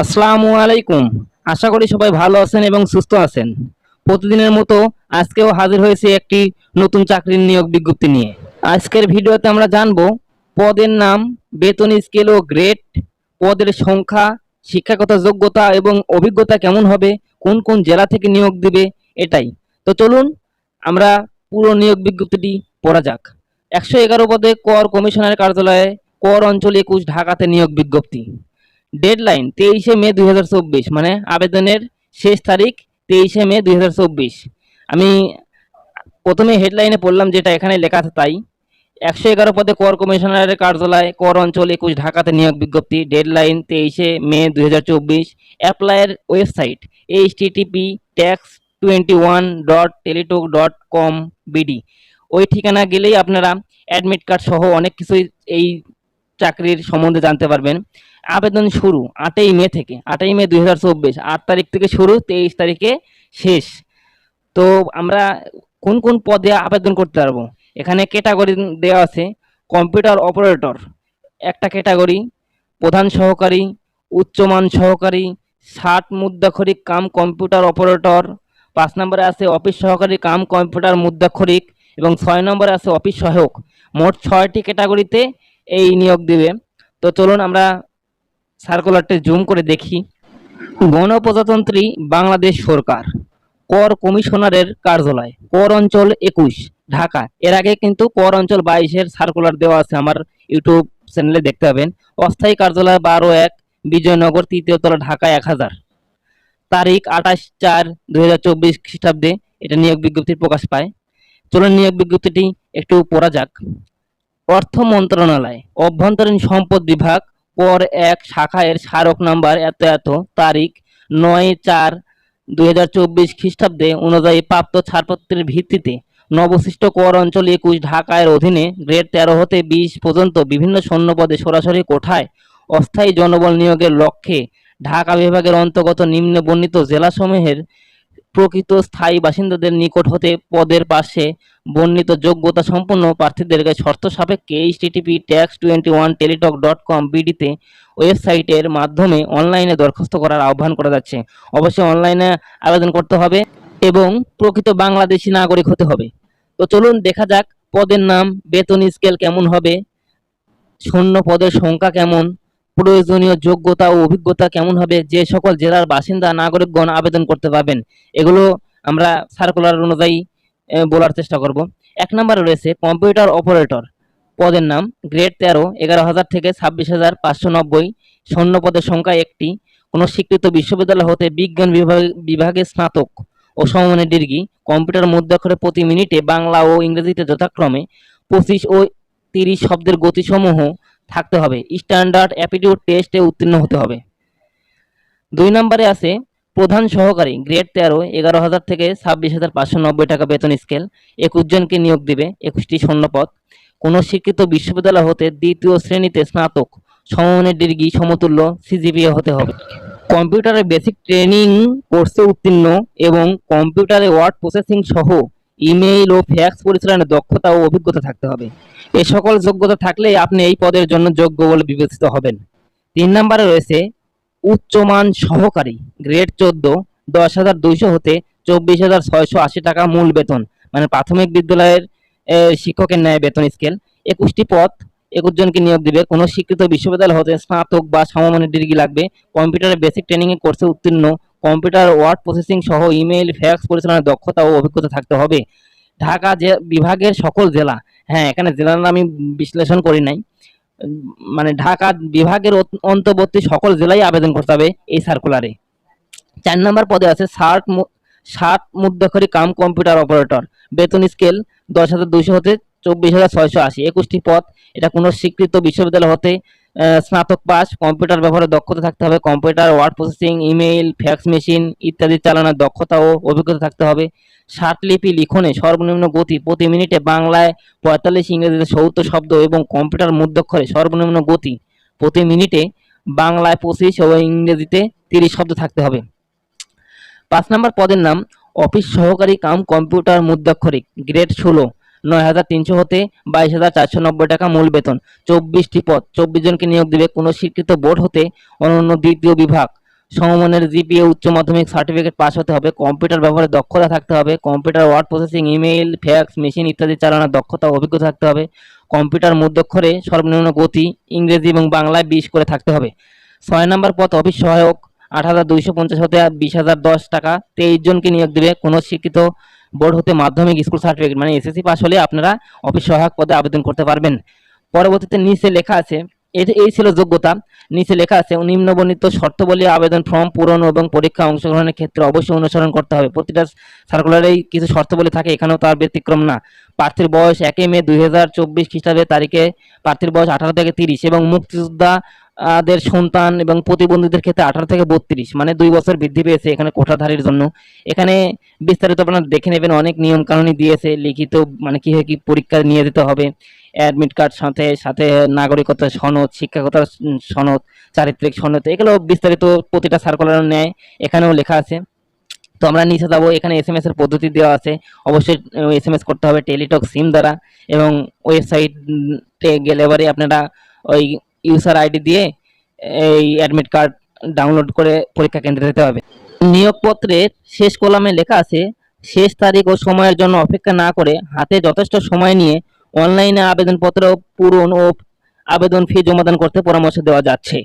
আসসালামু আলাইকুম। আশা করি সবাই ভালো আছেন এবং সুস্থ আছেন। প্রতিদিনের মতো আজকেও হাজির হয়েছে একটি নতুন চাকরির নিয়োগ বিজ্ঞপ্তি নিয়ে। আজকের ভিডিওতে আমরা জানব পদের নাম, বেতন, স্কেল ও গ্রেড, পদের সংখ্যা, শিক্ষাগত যোগ্যতা এবং অভিজ্ঞতা কেমন হবে, কোন কোন জেলা থেকে নিয়োগ দিবে, এটাই। তো চলুন আমরা পুরো নিয়োগ বিজ্ঞপ্তিটি পড়া যাক। একশো এগারো পদে কর কমিশনার কার্যালয়ে কর অঞ্চল একুশ ঢাকাতে নিয়োগ বিজ্ঞপ্তি। ডেডলাইন তেইশে মে দুই হাজার চব্বিশ মানে আবেদনের শেষ তারিখ তেইশে মে দুই হাজার চব্বিশ। আমি প্রথমে হেডলাইনে পড়লাম যেটা এখানে লেখা আছে তাই। একশো এগারো পদে কর কমিশনারের কার্যালয়, কর অঞ্চল একুশ, ঢাকাতে নিয়োগ বিজ্ঞপ্তি ডেডলাইন তেইশে মে দুই হাজার চব্বিশ। অ্যাপ্লাইয়ের website HTTP tax twenty one dot Teletalk dot com BD ওই ঠিকানা গেলেই আপনারা অ্যাডমিট কার্ড সহ অনেক কিছুই এই চাকরির সম্বন্ধে জানতে পারবেন। আবেদন শুরু আটই মে থেকে, আটই মে দুই হাজার চব্বিশ, আট তারিখ থেকে শুরু, তেইশ তারিখে শেষ। তো আমরা কোন কোন পদে আবেদন করতে পারব? এখানে ক্যাটাগরি দেওয়া আছে কম্পিউটার অপারেটর একটা ক্যাটাগরি প্রধান সহকারী, উচ্চমান সহকারী, ষাট মুদ্রাক্ষরিক কাম কম্পিউটার অপারেটর পাঁচ নম্বরে আছে অফিস সহকারী কাম কম্পিউটার মুদ্রাক্ষরিক এবং ছয় নম্বরে আছে অফিস সহায়ক। মোট ছয়টি ক্যাটাগরিতে এই নিয়োগ দিবে। তো চলুন আমরা সার্কুলারটি জুম করে দেখি। গণপ্রজাতন্ত্রী বাংলাদেশ সরকার, কর কমিশনারের কার্যালয়, কর অঞ্চল একুশ, ঢাকা। এর আগে কিন্তু কর অঞ্চল বাইশের সার্কুলার দেওয়া আছে আমার ইউটিউব চ্যানেলে দেখতে পাবেন। অস্থায়ী কার্যালয় বারো এক, বিজয়নগর, তৃতীয় তলা, ঢাকা এক হাজার। তারিখ আঠাশ চার দুই হাজার চব্বিশ খ্রিস্টাব্দে এটা নিয়োগ বিজ্ঞপ্তি প্রকাশ পায়। চলুন নিয়োগ বিজ্ঞপ্তিটি একটু পড়া যাক। অর্থ মন্ত্রণালয়, অভ্যন্তরীণ সম্পদ বিভাগ পর এক শাখায়ের স্মারক নাম্বার এত এত, তারিখ নয় চার দুই হাজার চব্বিশ খ্রিস্টাব্দে অনুযায়ী প্রাপ্ত ছাড়পত্রের ভিত্তিতে নবশিষ্ট কর অঞ্চল একুশ ঢাকায়ের অধীনে গ্রেড তেরো হতে বিশ পর্যন্ত বিভিন্ন সৈন্যপদে সরাসরি কোঠায় অস্থায়ী জনবল নিয়োগের লক্ষ্যে ঢাকা বিভাগের অন্তর্গত নিম্নে বর্ণিত জেলাসমূহের প্রকৃত স্থায়ী বাসিন্দাদের নিকট হতে পদের পাশে বর্ণিত যোগ্যতা সম্পন্ন প্রার্থীদেরকে শর্ত সাপেক্ষে HTTP tax twenty one Teletalk dot com বিডিতে ওয়েবসাইটের মাধ্যমে অনলাইনে দরখাস্ত করার আহ্বান করা যাচ্ছে। অবশ্যই অনলাইনে আবেদন করতে হবে এবং প্রকৃত বাংলাদেশি নাগরিক হতে হবে। তো চলুন দেখা যাক পদের নাম, বেতন স্কেল কেমন হবে, শূন্য পদের সংখ্যা কেমন, প্রয়োজনীয় যোগ্যতা ও অভিজ্ঞতা কেমন হবে, যে সকল জেলার বাসিন্দা নাগরিকগণ আবেদন করতে পারবেন। এগুলো আমরা সার্কুলার অনুযায়ী বলার চেষ্টা করব। এক নম্বরে রয়েছে কম্পিউটার অপারেটর। পদের নাম গ্রেড তেরো, এগারো হাজার থেকে ছাব্বিশ হাজার পাঁচশো নব্বই। শূন্য পদের সংখ্যা একটি। কোনো স্বীকৃত বিশ্ববিদ্যালয় হতে বিজ্ঞান বিভাগ, বিভাগে স্নাতক ও সমমানের ডিগ্রি। কম্পিউটার মুদ্রাক্ষরে প্রতি মিনিটে বাংলা ও ইংরেজিতে যথাক্রমে পঁচিশ ও তিরিশ শব্দের গতিসমূহ থাকতে হবে। স্ট্যান্ডার্ড অ্যাপিটিউড টেস্টে উত্তীর্ণ হতে হবে। দুই নম্বরে আছে প্রধান সহকারী গ্রেড তেরো, এগারো হাজার থেকে ছাব্বিশ হাজার পাঁচশো নব্বই টাকা বেতন স্কেল, একুশ জনকে নিয়োগ দিবে একুশটি শূন্যপদ কোনো স্বীকৃত বিশ্ববিদ্যালয় হতে দ্বিতীয় শ্রেণীতে স্নাতক, সমমানের ডিগ্রি সমতুল্য সিজিপিএ হতে হবে। কম্পিউটারের বেসিক ট্রেনিং কোর্সে উত্তীর্ণ এবং কম্পিউটারে ওয়ার্ড প্রসেসিং সহ ইমেইল ও ফ্যাক্স পরিচালনার দক্ষতা ও অভিজ্ঞতা থাকতে হবে। এ সকল যোগ্যতা থাকলে আপনি এই পদের জন্য যোগ্য বলে বিবেচিত হবেন। তিন নম্বরে রয়েছে উচ্চমান সহকারী গ্রেড চোদ্দ, দশ হাজার দুইশো হতে চব্বিশ হাজার ছয়শো আশি টাকা মূল বেতন মানে প্রাথমিক বিদ্যালয়ের শিক্ষকের ন্যায় বেতন স্কেল একুশটি পদ, একুশ জনকে নিয়োগ দিবে। কোনো স্বীকৃত বিশ্ববিদ্যালয় হতে স্নাতক বা সমমানের ডিগ্রি লাগবে। কম্পিউটারের বেসিক ট্রেনিং এ কোর্সে উত্তীর্ণ। কম্পিউটার ওয়ার্ড প্রসেসিং সহ ইমেইল ফ্যাক্স পরিচালনার দক্ষতা ও অভিজ্ঞতা থাকতে হবে। ঢাকা যে বিভাগের সকল জেলা হ্যাঁ এখানে জেলার নাম আমি বিশ্লেষণ করি নাই। মানে ঢাকা বিভাগের অন্তর্বর্তী সকল জেলায় আবেদন করতে হবে এই সার্কুলারে চার নম্বর পদে আছে ষাট ষাট মুদ্রাক্ষরী কাম কম্পিউটার অপারেটর বেতন স্কেল দশ হাজার দুইশো হতে চব্বিশ হাজার ছয়শো আশি। একুশটি পদ, এটা কোনো স্বীকৃত বিশ্ববিদ্যালয় হতে স্নাতক পাস, কম্পিউটার ব্যবহারে দক্ষতা থাকতে হবে, computer, word processing, email, fax machine ইত্যাদি চালানোর দক্ষতা ও অভিজ্ঞতা থাকতে হবে। লিপি লিখনে সর্বনিম্ন গতি প্রতি মিনিটে বাংলায় পঁয়তাল্লিশ, ইংরেজিতে সত্তর শব্দ এবং কম্পিউটার মুদ্রাক্ষরে সর্বনিম্ন গতি প্রতি মিনিটে বাংলায় পঁচিশ ও ইংরেজিতে তিরিশ শব্দ থাকতে হবে। পাঁচ নম্বর পদের নাম, অফিস সহকারী কাম কম্পিউটার মুদ্রাক্ষরিক, গ্রেড ষোলো। নয় হাজার তিনশো হতে বাইশ হাজার চারশো নব্বই টাকা মূল বেতন। চব্বিশটি পদ। চব্বিশ জনকে নিয়োগ দেবে কোনো স্বীকৃত বোর্ড হতে অনন্য দ্বিতীয় বিভাগ। সমমানের জিপিএ, উচ্চ মাধ্যমিক সার্টিফিকেট পাস হতে হবে, কম্পিউটার ব্যবহারে দক্ষতা থাকতে হবে, computer word processing, email, fax, machine ইত্যাদি চালানোর দক্ষতা অভিজ্ঞতা থাকতে হবে। কম্পিউটার মধ্যক্ষরে সর্বনিম্ন গতি, ইংরেজি এবং বাংলায় বিশ করে থাকতে হবে। ছয় নম্বর পথ অফিস সহায়ক, আট হাজার দুইশো পঞ্চাশ হতে বিশ হাজার দশ টাকা। তেইশ জনকে নিয়োগ দেবে কোনো শিক্ষিত বোর্ড হতে মাধ্যমিক স্কুল সার্টিফিকেট মানে এসএসসি পাস হলে আপনারা অফিস সহায়ক পদে আবেদন করতে পারবেন। পরবর্তীতে নিচে লেখা আছে, এই ছিল যোগ্যতা। নিচে লেখা আছে, নিম্নবর্ণিত শর্তাবলী আবেদন ফর্ম পূরণ এবং পরীক্ষা অংশগ্রহণের ক্ষেত্রে অবশ্যই অনুসরণ করতে হবে। প্রতিটা সার্কুলারেই কিছু শর্তাবলী থাকে, এখানেও তার ব্যতিক্রম না। প্রার্থীর বয়স একই মে দুই হাজার চব্বিশ খ্রিস্টাব্দের তারিখে প্রার্থীর বয়স আঠারো থেকে তিরিশ এবং মুক্তিযোদ্ধা দের সন্তান এবং প্রতিবন্ধীদের ক্ষেত্রে আঠারো থেকে বত্রিশ মানে দুই বছর বৃদ্ধি পেয়েছে এখানে কোঠাধারীর জন্য। এখানে বিস্তারিত আপনারা দেখে নেবেন অনেক নিয়ম কানুনই দিয়েছে লিখিত মানে কি হয় কি পরীক্ষা নিয়ে দিতে হবে। অ্যাডমিট কার্ড সাথে সাথে নাগরিকতা সনদ শিক্ষাগত উম, সনদ চারিত্রিক সনদ এগুলো বিস্তারিত প্রতিটা সার্কুলার নেয় এখানেও লেখা আছে। তো আমরা নিচে যাব এখানে এস এম এর পদ্ধতি দেওয়া আছে। অবশ্যই এস এম এস করতে হবে টেলিটক সিম দ্বারা এবং ওয়েবসাইটে গেলে এবারে আপনারা ওই ইউজার আইডি দিয়ে এই অ্যাডমিট কার্ড ডাউনলোড করে পরীক্ষা কেন্দ্রে যেতে হবে। নিয়োগপত্রের শেষ কলামে লেখা আছে, শেষ তারিখ ও সময়ের জন্য অপেক্ষা না করে হাতে যথেষ্ট সময় নিয়ে অনলাইনে আবেদনপত্র পূরণ ও আবেদন ফি জমাদান করতে পরামর্শ দেওয়া যাচ্ছে।